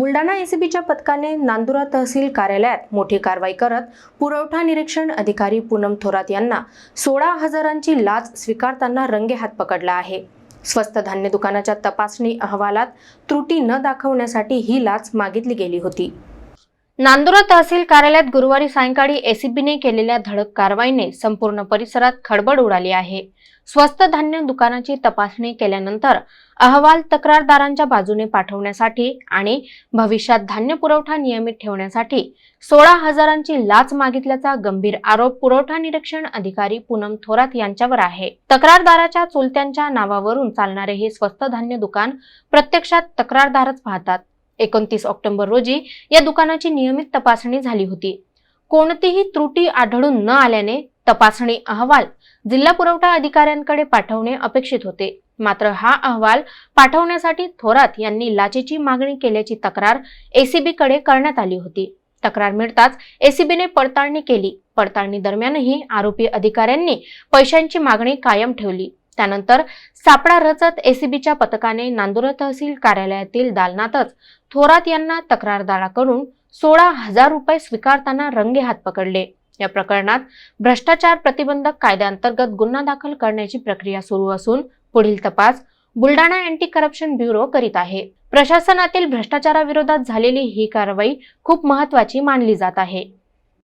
बुलढाणा एसीबीच्या पथकाने नांदुरा तहसील कार्यालयात मोठी कारवाई करत पुरवठा निरीक्षण अधिकारी पूनम थोरात यांना सोळा हजारांची लाच स्वीकारताना रंगेहात पकडला आहे. स्वस्त धान्य दुकानाच्या तपासणी अहवालात त्रुटी न दाखवण्यासाठी ही लाच मागितली गेली होती. नांदुरा तहसील कार्यालयात गुरुवारी सायंकाळी एसीबीने केलेल्या धडक कारवाईने संपूर्ण परिसरात खडबड उडाली आहे. स्वस्त धान्य दुकानाची तपासणी केल्यानंतर अहवाल तक्रारदारांच्या बाजूने पाठवण्यासाठी आणि भविष्यात धान्य पुरवठा नियमित ठेवण्यासाठी सोळा हजारांची लाच मागितल्याचा गंभीर आरोप पुरवठा निरीक्षण अधिकारी पूनम थोरात यांच्यावर आहे. तक्रारदाराच्या चुलत्यांच्या नावावरून चालणारे हे स्वस्त धान्य दुकान प्रत्यक्षात तक्रारदारच पाहतात. एकोणतीस ऑक्टोबर रोजी या दुकानाची नियमित तपासणी झाली होती. कोणतीही त्रुटी आढळून न आल्याने तपासणी अहवाल जिल्हा पुरवठा अधिकाऱ्यांकडे पाठवणे अपेक्षित होते. मात्र हा अहवाल पाठवण्यासाठी थोरात यांनी लाचेची मागणी केल्याची तक्रार एसीबी कडे करण्यात आली होती. तक्रार मिळताच एसीबीने पडताळणी केली. पडताळणी दरम्यानही आरोपी अधिकाऱ्यांनी पैशांची मागणी कायम ठेवली. त्यानंतर सापळा रचत एसीबीच्या पथकाने नांदुरा तहसील कार्यालयातील दालनातच थोरात यांना तक्रारदाराकडून सोळा हजार रुपये स्वीकारताना रंगेहात पकडले. या प्रकरणात भ्रष्टाचार प्रतिबंधक कायद्याअंतर्गत गुन्हा दाखल करण्याची प्रक्रिया सुरू असून पुढील तपास बुलडाणा अँटी करप्शन ब्युरो करीत आहे. प्रशासनातील भ्रष्टाचाराविरोधात झालेली ही कारवाई खूप महत्वाची मानली जात आहे.